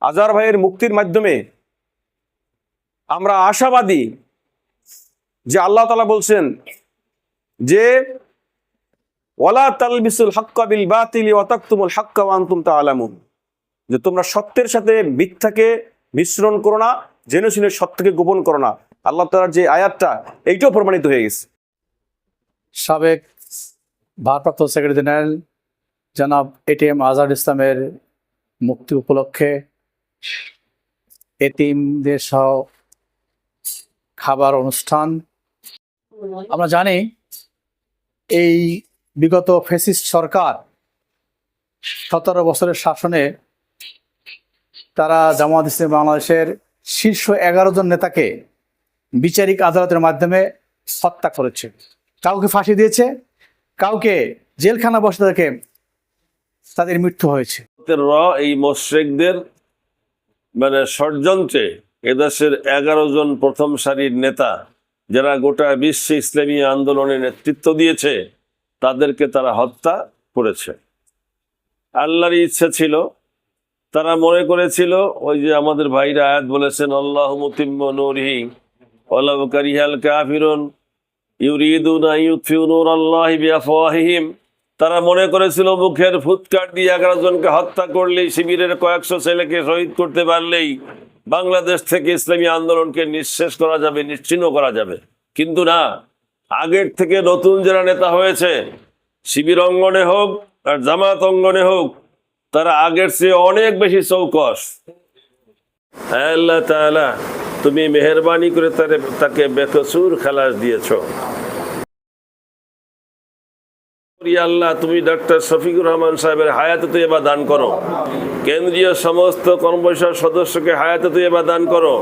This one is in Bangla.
আজহার ভাইয়ের মুক্তির মাধ্যমে আমরা আশাবাদী যে আল্লাহ তালা বলছেন যে, ওয়ালা তালবিসুল হাক্কা বিল বাতিলি ওয়াতাকতুমুল হাক্কা ওয়া আনতুম তাআলামুন। যে তোমরা সত্যের সাথে মিথ্যাকে মিশ্রণ করো না জেনে শুনে সত্যকে গোপন করো না। আল্লাহ তাআলার যে আয়াতটা, এইটাও প্রমাণিত হয়ে গেছে। সাবেক ভারপ্রাপ্ত সেক্রেটারি জেনারেল জনাব এটিএম আজহার ইসলামের মুক্তি উপলক্ষে এতিমদের সহ খাবার অনুষ্ঠান। আমরা জানি এই বিগত ফেসিস্ট সরকার সতেরো বছরের শাসনে তারা জামাত ইসলাম বাংলাদেশের শীর্ষ এগারো জন নেতাকে বিচারিক আদালতের মাধ্যমে হত্যা করেছে। কাউকে ফাঁসি দিয়েছে, কাউকে জেলখানা বসে তাদের মৃত্যু হয়েছে। এই মোশ্রেকদের মানে ষড়যন্ত্রে এদেশের এগারো জন প্রথম সারির নেতা যারা গোটা বিশ্বে ইসলামী আন্দোলনে নেতৃত্ব দিয়েছে, তাদেরকে তারা হত্যা করেছে। আল্লাহর ইচ্ছা ছিল, তারা মনে করেছিল, ওই যে আমাদের ভাইরা আয়াত বলেছেন আল্লাহ মুতিম্ম নুরহি কাফিরুন ইউরিদুনা আল্লাহি তারা মনে করেছিল মুখের ফুৎকার দিয়ে এগারো জনকে হত্যা করলেই শিবিরের কয়েকশো ছেলেকে শহীদ করতে পারলেই বাংলাদেশ থেকে ইসলামী আন্দোলনকে নিঃশেষ করা যাবে, নিশ্চিন্ন করা যাবে। কিন্তু না, আগের থেকে নতুন যারা নেতা হয়েছে, শিবির অঙ্গনে হোক আর জামাত অঙ্গনে হোক, তারা আগের চেয়ে অনেক বেশি চৌকস। হ্যাঁ তাআলা, তুমি মেহরবানি করে তাকে বেকসুর খালাস দিয়েছ। আল্লাহ, তুমি ডক্টর শফিকুর রহমান সাহেবের হায়াতে এবার দান করো। কেন্দ্রীয় সমস্ত কর্মপরিষদ সদস্যকে হায়াতে এবার দান করো।